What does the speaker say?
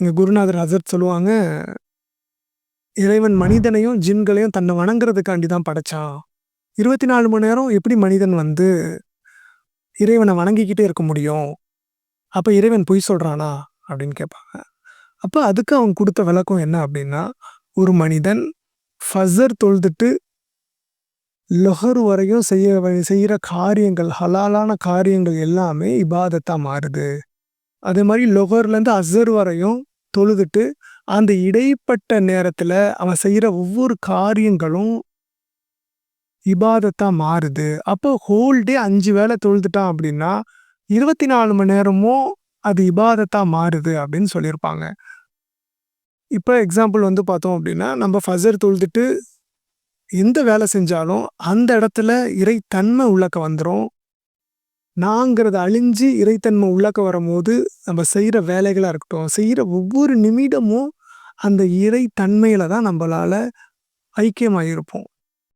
எங்கள் குருநாதர் அசர் சொல்லுவாங்க, இறைவன் மனிதனையும், ஜின்களையும் தன்னை வணங்குறதுக்காண்டி தான் படைச்சான். 24 மணி நேரம் எப்படி மனிதன் வந்து இறைவனை வணங்கிக்கிட்டே இருக்க முடியும்? அப்போ இறைவன் பொய் சொல்கிறானா அப்படின்னு கேட்பாங்க. அப்போ அதுக்கு அவங்க கொடுத்த விளக்கம் என்ன அப்படின்னா, ஒரு மனிதன் ஃபசர் தொழுதுட்டு லொஹர் வரையும் செய்ய வ- காரியங்கள் ஹலாலான காரியங்கள் எல்லாமே இபாதத்தாக மாறுது. அதே மாதிரி லொஹர்லேருந்து அசர் வரையும் தொழுதுட்டு அந்த இடைப்பட்ட நேரத்தில் அவன் செய்கிற ஒவ்வொரு காரியங்களும் இபாதத்தாக மாறுது. அப்போ ஹோல் டே 5 வேளை தொழுதுட்டான் அப்படின்னா 24 மணி நேரமும் அது இபாதத்தாக மாறுது அப்படின்னு சொல்லியிருப்பாங்க. இப்போ எக்ஸாம்பிள் வந்து பார்த்தோம் அப்படின்னா, நம்ம ஃபசர் தொழுதுட்டு எந்த வேலை செஞ்சாலும் அந்த இடத்துல இறைத்தன்மை உள்ளக்க வந்துடும் நாங்கிறது அழிஞ்சு இறைத்தன்மை உள்ளக்க வரும்போது, நம்ம செய்கிற வேலைகளாக இருக்கட்டும், செய்கிற ஒவ்வொரு நிமிடமும் அந்த இறைத்தன்மையில் தான் நம்மளால ஐக்கியமாயிருப்போம்.